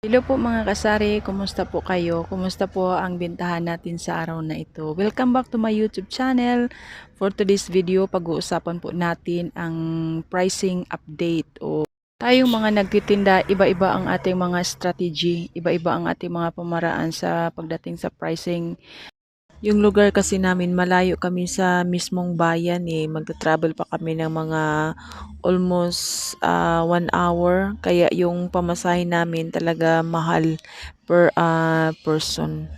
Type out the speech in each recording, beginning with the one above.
Hello po mga kasari, kumusta po kayo? Kumusta po ang bintahan natin sa araw na ito? Welcome back to my YouTube channel. For today's video, pag-uusapan po natin ang pricing update o tayong mga nagtitinda, iba-iba ang ating mga strategy, iba-iba ang ating mga pamaraan sa pagdating sa pricing. Yung lugar kasi namin, malayo kami sa mismong bayan eh. Magta-travel pa kami ng mga almost ah, one hour. Kaya yung pamasahe namin talaga mahal per ah, person.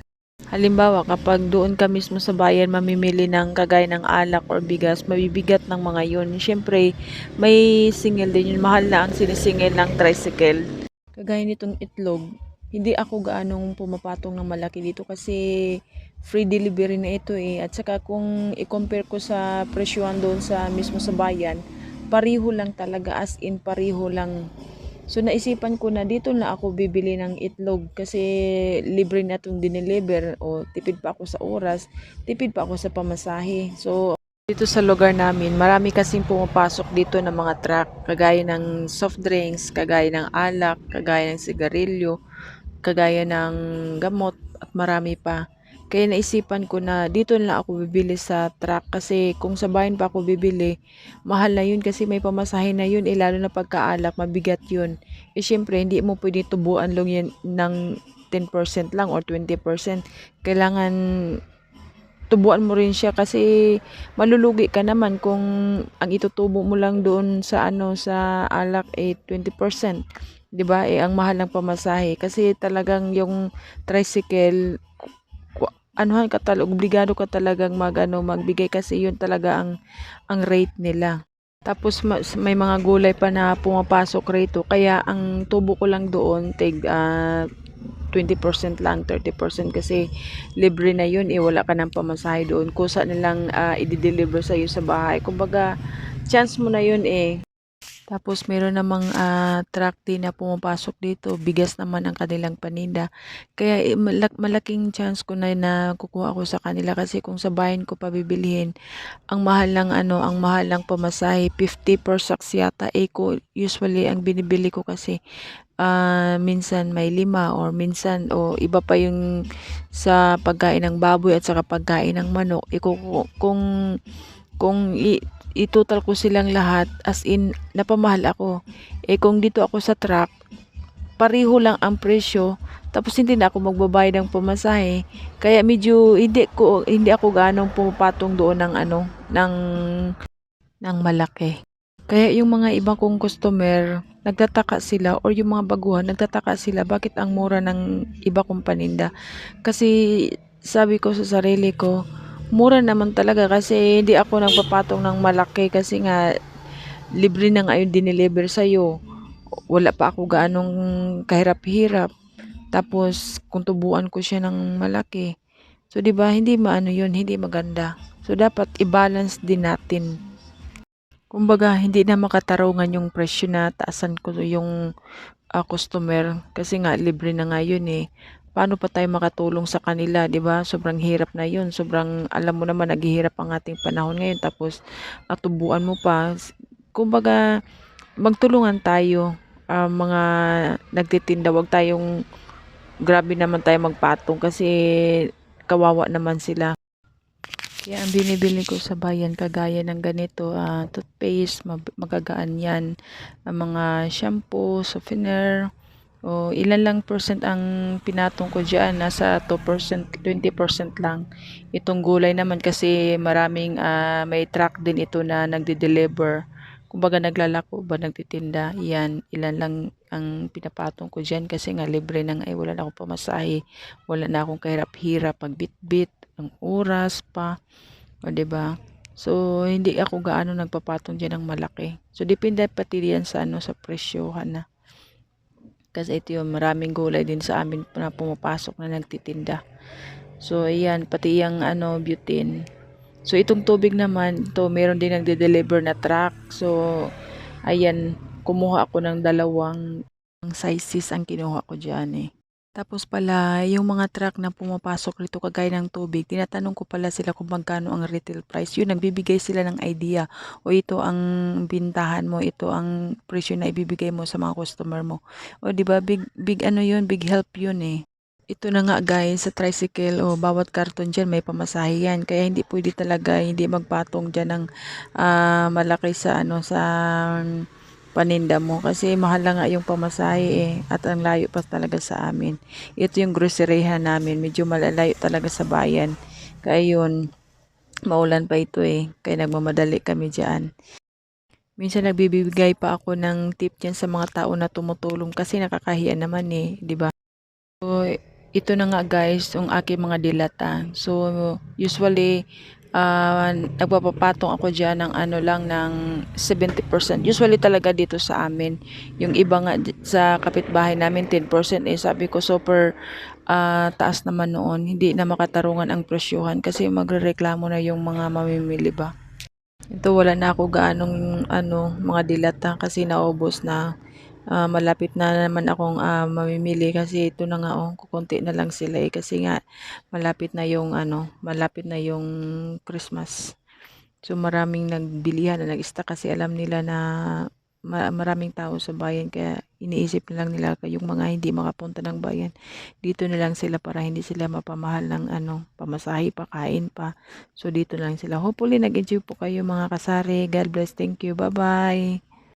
Halimbawa, kapag doon ka mismo sa bayan mamimili ng kagaya ng alak or bigas, mabibigat ng mga yun. Siyempre, may singil din yun. Mahal na ang sinisingil ng tricycle. Kagaya nitong itlog, hindi ako gaanong pumapatong ng malaki dito kasi free delivery na ito eh. At saka kung i-compare ko sa presyohan doon sa mismo sa bayan, pariho lang talaga as in pariho lang. So naisipan ko na dito na ako bibili ng itlog kasi libre na itong dineliver o tipid pa ako sa oras, tipid pa ako sa pamasahe. So dito sa lugar namin, marami kasing pumapasok dito ng mga truck, kagaya ng soft drinks, kagaya ng alak, kagaya ng sigarilyo, kagaya ng gamot at marami pa. Kaya naisipan ko na dito na lang ako bibili sa truck kasi kung sa bayan pa ako bibili, mahal na yun kasi may pamasahe na yun eh lalo na pagkaalak, mabigat yun. Eh syempre hindi mo pwede tubuan lang yan ng 10% lang or 20%. Kailangan tubuan mo rin siya kasi malulugi ka naman kung ang itutubo mo lang doon sa ano sa alak eh 20%. 'Di ba? Eh ang mahal ng pamasahe kasi talagang yung tricycle anuhan ka talaga, obligado ka talagang mag ano, magbigay kasi yun talaga ang ang rate nila. Tapos may mga gulay pa na pumapasok rito kaya ang tubo ko lang doon tig ah, 20% lang, 30% kasi libre na yun eh wala ka ng pamasahe doon. Kusa nilang ah, i-deliver sa iyo sa bahay. Kumbaga chance mo na yun eh. Tapos meron namang ah, truck din na pumapasok dito. Bigas naman ang kanilang paninda. Kaya eh, malak- malaking chance ko na na kukuha ko sa kanila kasi kung sa bayan ko pa bibilihin, ang mahal ng ano, ang mahal ng pamasahe, 50 per sacks yata. Eh ko, usually ang binibili ko kasi ah, minsan may lima or minsan o iba pa yung sa pagkain ng baboy at saka pagkain ng manok. Eh, kung, kung, kung i- itotal ko silang lahat as in napamahal ako. Eh kung dito ako sa truck, pareho lang ang presyo tapos hindi na ako magbabayad ng pamasahe. Kaya medyo hindi ko hindi ako ganong pumapatong doon ng ano ng ng malaki. Kaya yung mga ibang kong customer, nagtataka sila or yung mga baguhan, nagtataka sila bakit ang mura ng iba kong paninda. Kasi sabi ko sa sarili ko, mura naman talaga kasi hindi ako nagpapatong ng malaki kasi nga libre na nga yung dineliver sa'yo. Wala pa ako gaanong kahirap-hirap. Tapos kung tubuan ko siya ng malaki. So 'di ba hindi maano yun, hindi maganda. So dapat i-balance din natin. Kumbaga, hindi na makatarungan yung presyo na taasan ko yung ah, customer kasi nga libre na nga yun eh. Paano pa tayo makatulong sa kanila, 'di ba? Sobrang hirap na yun. Sobrang alam mo naman naghihirap ang ating panahon ngayon tapos atubuan mo pa. Kumbaga, magtulungan tayo. ah, mga nagtitinda, wag tayong grabe naman tayo magpatong kasi kawawa naman sila. Kaya ang binibili ko sa bayan kagaya ng ganito, ah, toothpaste, mag- magagaan yan. Ang mga shampoo, softener, o ilan lang percent ang pinatong ko dyan, nasa 2%, 20% lang. Itong gulay naman kasi maraming ah, may truck din ito na nagde-deliver. Kumbaga naglalako ba, nagtitinda, yan, ilan lang ang pinapatong ko dyan kasi nga libre na nga, eh, wala na akong pamasahe, wala na akong kahirap-hirap, pagbitbit, ang oras pa. O, ba? So, hindi ako gaano nagpapatong diyan ng malaki. So, depende pati yan sa ano sa presyohan na. Kasi ito yung maraming gulay din sa amin na pumapasok na nagtitinda. So, ayan, pati yung ano, butane. So, itong tubig naman, ito, meron din nagde-deliver na truck. So, ayan, kumuha ako ng dalawang sizes ang kinuha ko dyan eh. Tapos pala, yung mga truck na pumapasok rito kagaya ng tubig, tinatanong ko pala sila kung magkano ang retail price. Yun, nagbibigay sila ng idea. O ito ang bintahan mo, ito ang presyo na ibibigay mo sa mga customer mo. O ba big big ano yun, big help yun eh. Ito na nga guys, sa tricycle o bawat karton dyan may pamasahe yan. Kaya hindi pwede talaga hindi magpatong dyan ng ah, malaki sa ano sa paninda mo kasi mahal na nga yung pamasahe eh at ang layo pa talaga sa amin. Ito yung groceryhan namin, medyo malalayo talaga sa bayan. Kaya yun, maulan pa ito eh, kaya nagmamadali kami dyan. Minsan nagbibigay pa ako ng tip dyan sa mga tao na tumutulong kasi nakakahiya naman eh, di ba? So, ito na nga guys, yung aking mga dilata. So, usually, ah nagpapapatong ako dyan ng ano lang ng 70%. Usually talaga dito sa amin. Yung iba nga sa kapitbahay namin 10% eh. Sabi ko super ah, taas naman noon. Hindi na makatarungan ang presyohan kasi magrereklamo na yung mga mamimili ba. Ito wala na ako gaanong ano, mga dilata kasi naubos na. Ah, malapit na naman akong ah, mamimili kasi ito na nga oh, kukunti na lang sila eh kasi nga malapit na yung ano, malapit na yung Christmas. So maraming nagbilihan na nag-stock kasi alam nila na ma- maraming tao sa bayan kaya iniisip na lang nila yung mga hindi makapunta ng bayan. Dito na lang sila para hindi sila mapamahal ng ano, pamasahe pa, kain pa. So dito na lang sila. Hopefully nag-enjoy po kayo mga kasari. God bless. Thank you. Bye-bye.